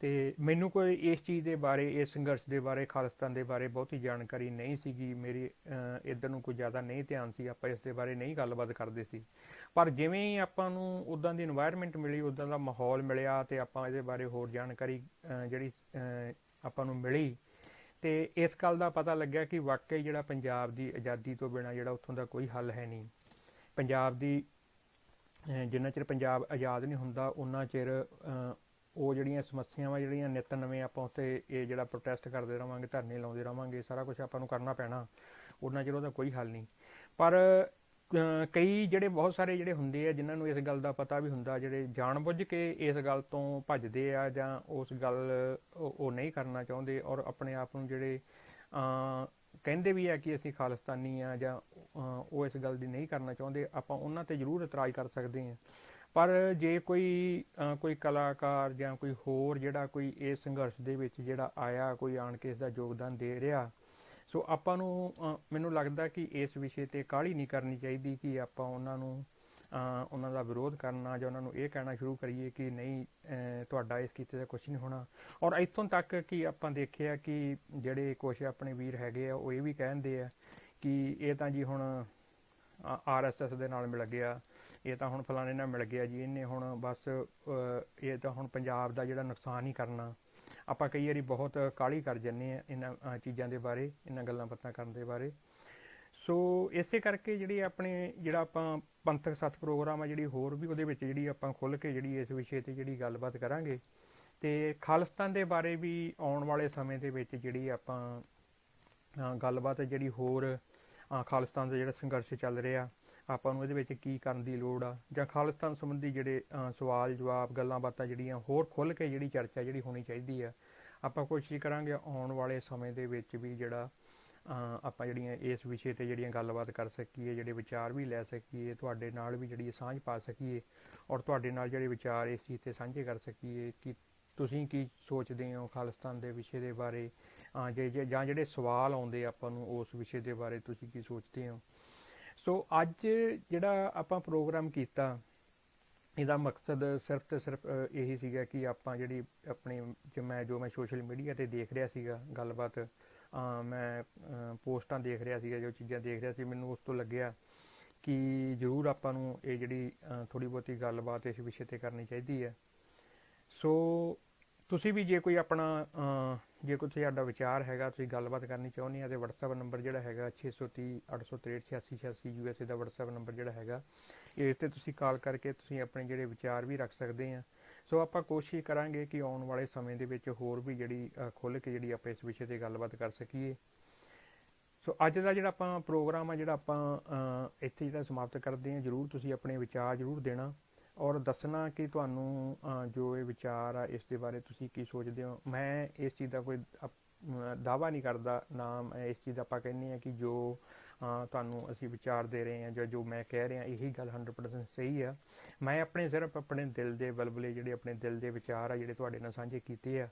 ਤੇ ਮੈਨੂੰ ਕੋਈ ਇਸ ਚੀਜ਼ ਦੇ ਬਾਰੇ, ਇਸ ਸੰਘਰਸ਼ ਦੇ ਬਾਰੇ, ਖਾਲਿਸਤਾਨ ਦੇ ਬਾਰੇ ਬਹੁਤੀ ਜਾਣਕਾਰੀ ਨਹੀਂ ਸੀਗੀ। ਮੇਰੀ ਇਧਰ ਨੂੰ ਕੋਈ ਜ਼ਿਆਦਾ ਨਹੀਂ ਧਿਆਨ ਸੀ। ਆਪਾਂ ਇਸ ਦੇ ਬਾਰੇ ਨਹੀਂ ਗੱਲਬਾਤ ਕਰਦੇ ਸੀ। ਪਰ ਜਿਵੇਂ ਹੀ ਆਪਾਂ ਨੂੰ ਉਦਾਂ ਦੀ এনवायरमेंट ਮਿਲੀ, ਉਦਾਂ ਦਾ ਮਾਹੌਲ ਮਿਲਿਆ ਤੇ ਆਪਾਂ ਇਹਦੇ ਬਾਰੇ ਹੋਰ ਜਾਣਕਾਰੀ ਜਿਹੜੀ ਆਪਾਂ ਨੂੰ ਮਿਲੀ ਤੇ ਇਸ ਗੱਲ ਦਾ ਪਤਾ ਲੱਗਿਆ ਕਿ ਵਾਕਈ ਜਿਹੜਾ ਪੰਜਾਬ ਦੀ ਆਜ਼ਾਦੀ ਤੋਂ ਬਿਨਾ ਜਿਹੜਾ ਉੱਥੋਂ ਦਾ ਕੋਈ ਹੱਲ ਹੈ ਨਹੀਂ। ਪੰਜਾਬ ਦੀ ਜਿੰਨਾ ਚਿਰ ਪੰਜਾਬ ਆਜ਼ਾਦ ਨਹੀਂ ਹੁੰਦਾ ਉਹਨਾਂ ਚਿਰ ਉਹ ਜਿਹੜੀਆਂ ਸਮੱਸਿਆਵਾਂ, ਜਿਹੜੀਆਂ ਨਿਤ ਨਵੇਂ ਆਪਾਂ ਉੱਤੇ ਇਹ ਜਿਹੜਾ ਪ੍ਰੋਟੈਸਟ ਕਰਦੇ ਰਵਾਂਗੇ, ਧਰਨੇ ਲਾਉਂਦੇ ਰਵਾਂਗੇ, ਸਾਰਾ ਕੁਝ ਆਪਾਂ ਨੂੰ ਕਰਨਾ ਪੈਣਾ ਉਹਨਾਂ ਚਿਰ ਉਹਦਾ ਕੋਈ ਹੱਲ ਨਹੀਂ। ਪਰ ਕਈ ਜਿਹੜੇ ਬਹੁਤ ਸਾਰੇ ਜਿਹੜੇ ਹੁੰਦੇ ਆ, ਜਿਨ੍ਹਾਂ ਨੂੰ ਇਸ ਗੱਲ ਦਾ ਪਤਾ ਵੀ ਹੁੰਦਾ, ਜਿਹੜੇ ਜਾਣਬੁੱਝ ਕੇ ਇਸ ਗੱਲ ਤੋਂ ਭੱਜਦੇ ਆ ਜਾਂ ਉਸ ਗੱਲ ਉਹ ਨਹੀਂ ਕਰਨਾ ਚਾਹੁੰਦੇ ਔਰ ਆਪਣੇ ਆਪ ਨੂੰ ਜਿਹੜੇ ਕਹਿੰਦੇ ਵੀ ਆ ਕਿ ਅਸੀਂ ਖਾਲਿਸਤਾਨੀ ਆ ਜਾਂ ਉਹ ਇਸ ਗੱਲ ਦੀ ਨਹੀਂ ਕਰਨਾ ਚਾਹੁੰਦੇ, ਆਪਾਂ ਉਹਨਾਂ ਤੇ ਜ਼ਰੂਰ ਇਤਰਾਜ਼ ਕਰ ਸਕਦੇ ਹਾਂ ਪਰ ਜੇ ਕੋਈ ਕੋਈ ਕਲਾਕਾਰ ਜਾਂ ਕੋਈ ਹੋਰ ਜਿਹੜਾ ਕੋਈ ਇਸ ਸੰਘਰਸ਼ ਦੇ ਵਿੱਚ ਜਿਹੜਾ ਆਇਆ, ਕੋਈ ਆਣ ਕੇ ਇਸ ਦਾ ਯੋਗਦਾਨ ਦੇ ਰਿਹਾ ਸੋ ਆਪਾਂ ਨੂੰ ਮੈਨੂੰ ਲੱਗਦਾ ਕਿ ਇਸ ਵਿਸ਼ੇ ਤੇ ਕਾਹਲੀ ਨਹੀਂ ਕਰਨੀ ਚਾਹੀਦੀ ਕਿ ਆਪਾਂ ਉਹਨਾਂ ਨੂੰ ਉਹਨਾਂ ਦਾ ਵਿਰੋਧ ਕਰਨਾ ਜਾਂ ਉਹਨਾਂ ਨੂੰ ਇਹ ਕਹਿਣਾ ਸ਼ੁਰੂ ਕਰੀਏ ਕਿ ਨਹੀਂ ਤੁਹਾਡਾ ਇਸ ਕੀਤੇ ਦਾ ਕੁਝ ਨਹੀਂ ਹੋਣਾ। ਔਰ ਇੱਥੋਂ ਤੱਕ ਕਿ ਆਪਾਂ ਦੇਖਿਆ ਕਿ ਜਿਹੜੇ ਕੁਛ ਆਪਣੇ ਵੀਰ ਹੈਗੇ ਆ, ਉਹ ਇਹ ਵੀ ਕਹਿੰਦੇ ਆ ਕਿ ਇਹ ਤਾਂ ਜੀ ਹੁਣ ਆਰਐਸਐਸ ਦੇ ਨਾਲ ਮਿਲ ਗਿਆ, ਇਹ ਤਾਂ ਹੁਣ ਫਲਾਣੇ ਨਾਲ ਮਿਲ ਗਿਆ ਜੀ, ਇਹਨੇ ਹੁਣ ਬਸ ਇਹ ਤਾਂ ਹੁਣ ਪੰਜਾਬ ਦਾ ਜਿਹੜਾ ਨੁਕਸਾਨ ਹੀ ਕਰਨਾ। ਆਪਾਂ ਕਈ ਵਾਰੀ ਬਹੁਤ ਕਾਹਲੀ ਕਰ ਜੰਨੇ ਆ ਇਹਨਾਂ ਚੀਜ਼ਾਂ ਦੇ ਬਾਰੇ, ਇਹਨਾਂ ਗੱਲਾਂ ਬਾਤਾਂ ਕਰਨ ਦੇ ਬਾਰੇ। ਸੋ ਇਸੇ ਕਰਕੇ ਜਿਹੜੀ ਆਪਣੇ, ਜਿਹੜਾ ਆਪਾਂ ਪੰਥਕ ਸੱਤ ਪ੍ਰੋਗਰਾਮ ਆ, ਜਿਹੜੀ ਹੋਰ ਵੀ ਉਹਦੇ ਵਿੱਚ ਜਿਹੜੀ ਆਪਾਂ ਖੁੱਲ ਕੇ ਜਿਹੜੀ ਇਸ ਵਿਸ਼ੇ ਤੇ ਜਿਹੜੀ ਗੱਲਬਾਤ ਕਰਾਂਗੇ ਤੇ ਖਾਲਿਸਤਾਨ ਦੇ ਬਾਰੇ ਵੀ ਆਉਣ ਵਾਲੇ ਸਮੇਂ ਦੇ ਵਿੱਚ ਜਿਹੜੀ ਆਪਾਂ ਗੱਲਬਾਤ ਜਿਹੜੀ ਹੋਰ ਖਾਲਿਸਤਾਨ ਦਾ ਜਿਹੜਾ ਸੰਘਰਸ਼ ਚੱਲ ਰਿਹਾ ਆਪਾਂ ਨੂੰ ਇਹਦੇ ਵਿੱਚ ਕੀ ਕਰਨ ਦੀ ਲੋੜ ਆ? ਜਾਂ ਖਾਲਿਸਤਾਨ ਸੰਬੰਧੀ ਜਿਹੜੇ ਸਵਾਲ, ਜਵਾਬ, ਗੱਲਾਂ ਬਾਤਾਂ ਜਿਹੜੀਆਂ ਹੋਰ ਖੁੱਲ ਕੇ ਜਿਹੜੀ ਚਰਚਾ ਜਿਹੜੀ ਹੋਣੀ ਚਾਹੀਦੀ ਆ, ਆਪਾਂ ਕੋਸ਼ਿਸ਼ ਕਰਾਂਗੇ ਆਉਣ ਵਾਲੇ ਸਮੇਂ ਦੇ ਵਿੱਚ ਵੀ ਜਿਹੜਾ ਆਪਾਂ ਜਿਹੜੀਆਂ ਇਸ ਵਿਸ਼ੇ ਤੇ ਜਿਹੜੀਆਂ ਗੱਲਬਾਤ ਕਰ ਸਕੀਏ, ਜਿਹੜੇ ਵਿਚਾਰ ਵੀ ਲੈ ਸਕੀਏ, ਤੁਹਾਡੇ ਨਾਲ ਵੀ ਜਿਹੜੀ ਸਾਂਝ ਪਾ ਸਕੀਏ ਔਰ ਤੁਹਾਡੇ ਨਾਲ ਜਿਹੜੇ ਵਿਚਾਰ ਇਸ ਚੀਜ਼ ਤੇ ਸਾਂਝੇ ਕਰ ਸਕੀਏ ਕਿ ਤੁਸੀਂ ਕੀ ਸੋਚਦੇ ਹੋ ਖਾਲਿਸਤਾਨ ਦੇ ਵਿਸ਼ੇ ਦੇ ਬਾਰੇ ਜੇ, ਜੇ- ਜਾਂ ਜਿਹੜੇ ਸਵਾਲ ਆਉਂਦੇ ਆਪਾਂ ਨੂੰ ਉਸ ਵਿਸ਼ੇ ਦੇ ਬਾਰੇ ਤੁਸੀਂ ਕੀ ਸੋਚਦੇ ਹੋ? ਸੋ ਅੱਜ ਜਿਹੜਾ ਆਪਾਂ ਪ੍ਰੋਗਰਾਮ ਕੀਤਾ, ਇਹਦਾ ਮਕਸਦ ਸਿਰਫ ਤੇ ਸਿਰਫ ਇਹੀ ਸੀਗਾ ਕਿ ਆਪਾਂ ਜਿਹੜੀ ਆਪਣੇ ਜੋ ਮੈਂ ਜੋ ਮੈਂ ਸੋਸ਼ਲ ਮੀਡੀਆ ਤੇ ਦੇਖ ਰਿਹਾ ਸੀਗਾ ਗੱਲਬਾਤ ਮੈਂ ਪੋਸਟਾਂ ਦੇਖ ਰਿਹਾ ਸੀਗਾ, ਜੋ ਚੀਜ਼ਾਂ ਦੇਖ ਰਿਹਾ ਸੀ, ਮੈਨੂੰ ਉਸ ਤੋਂ ਲੱਗਿਆ ਕਿ ਜ਼ਰੂਰ ਆਪਾਂ ਨੂੰ ਇਹ ਜਿਹੜੀ ਥੋੜੀ ਬਹੁਤੀ ਗੱਲਬਾਤ ਇਸ ਵਿਸ਼ੇ ਤੇ ਕਰਨੀ ਚਾਹੀਦੀ ਹੈ। ਸੋ ਤੁਸੀਂ ਵੀ ਜੇ ਕੋਈ ਆਪਣਾ ਜੇ ਕੋਈ ਤੁਹਾਡਾ ਵਿਚਾਰ ਹੈਗਾ ਤੁਸੀਂ ਗੱਲਬਾਤ ਕਰਨੀ ਚਾਹੁੰਦੇ ਆ ਤੇ WhatsApp ਨੰਬਰ ਜਿਹੜਾ ਹੈਗਾ 630 863 8686 USA ਦਾ WhatsApp ਨੰਬਰ ਜਿਹੜਾ ਹੈਗਾ ਇਸ ਤੇ ਤੁਸੀਂ ਕਾਲ ਕਰਕੇ ਤੁਸੀਂ ਆਪਣੇ ਜਿਹੜੇ ਵਿਚਾਰ ਵੀ ਰੱਖ ਸਕਦੇ ਆ। ਸੋ ਆਪਾਂ ਕੋਸ਼ਿਸ਼ ਕਰਾਂਗੇ ਕਿ ਆਉਣ ਵਾਲੇ ਸਮੇਂ ਦੇ ਵਿੱਚ ਹੋਰ ਵੀ ਜਿਹੜੀ ਅਹ, ਖੁੱਲ੍ਹ ਕੇ ਜਿਹੜੀ ਆਪਾਂ ਇਸ ਵਿਸ਼ੇ ਤੇ ਗੱਲਬਾਤ ਕਰ ਸਕੀਏ। ਸੋ ਅੱਜ ਦਾ ਜਿਹੜਾ ਆਪਾਂ ਪ੍ਰੋਗਰਾਮ ਆ ਜਿਹੜਾ ਆਪਾਂ ਇੱਥੇ ਜਿਹੜਾ ਸਮਾਪਤ ਕਰਦੇ ਹਾਂ ਜਰੂਰ ਤੁਸੀਂ ਆਪਣੇ ਵਿਚਾਰ ਜਰੂਰ ਦੇਣਾ। ਔਰ ਦੱਸਣਾ ਕਿ ਤੁਹਾਨੂੰ ਜੋ ਇਹ ਵਿਚਾਰ ਆ, ਇਸ ਦੇ ਬਾਰੇ ਤੁਸੀਂ ਕੀ ਸੋਚਦੇ ਹੋ? ਮੈਂ ਇਸ ਚੀਜ਼ ਦਾ ਕੋਈ ਦਾਵਾ ਨਹੀਂ ਕਰਦਾ ਨਾ ਮੈਂ ਇਸ ਚੀਜ਼ ਦਾ ਆਪਾਂ ਕਹਿੰਦੇ ਆ ਕਿ ਜੋ ਤੁਹਾਨੂੰ ਅਸੀਂ ਵਿਚਾਰ ਦੇ ਰਹੇ ਹਾਂ ਜਾਂ ਜੋ ਮੈਂ ਕਹਿ ਰਿਹਾ, ਇਹੀ ਗੱਲ 100% ਸਹੀ ਆ। ਮੈਂ ਆਪਣੇ ਸਿਰਫ ਆਪਣੇ ਦਿਲ ਦੇ ਬਲਬਲੇ, ਜਿਹੜੇ ਆਪਣੇ ਦਿਲ ਦੇ ਵਿਚਾਰ ਆ, ਜਿਹੜੇ ਤੁਹਾਡੇ ਨਾਲ ਸਾਂਝੇ ਕੀਤੇ ਆ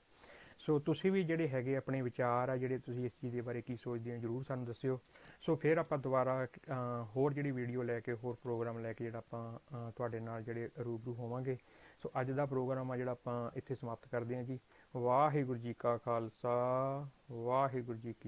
ਸੋ ਤੁਸੀਂ ਵੀ ਜਿਹੜੇ ਹੈਗੇ ਆਪਣੇ ਵਿਚਾਰ ਆ ਜਿਹੜੇ ਤੁਸੀਂ ਇਸ ਚੀਜ਼ ਦੇ ਬਾਰੇ ਕੀ ਸੋਚਦੇ ਹੋ ਜਰੂਰ ਸਾਨੂੰ ਦੱਸਿਓ। ਸੋ ਫਿਰ ਆਪਾਂ ਦੁਬਾਰਾ ਅਹ, ਹੋਰ ਜਿਹੜੀ ਵੀਡੀਓ ਲੈ ਕੇ ਹੋਰ ਪ੍ਰੋਗਰਾਮ ਲੈ ਕੇ ਜਿਹੜਾ ਆਪਾਂ ਤੁਹਾਡੇ ਨਾਲ ਜਿਹੜੇ ਰੂਬਰੂ ਹੋਵਾਂਗੇ। ਸੋ ਅੱਜ ਦਾ ਪ੍ਰੋਗਰਾਮ ਆ ਜਿਹੜਾ ਆਪਾਂ ਇੱਥੇ ਸਮਾਪਤ ਕਰਦੇ ਹਾਂ ਜੀ। ਵਾਹਿਗੁਰੂ ਜੀ ਕਾ ਖਾਲਸਾ ਵਾਹਿਗੁਰੂ ਜੀ ਕੀ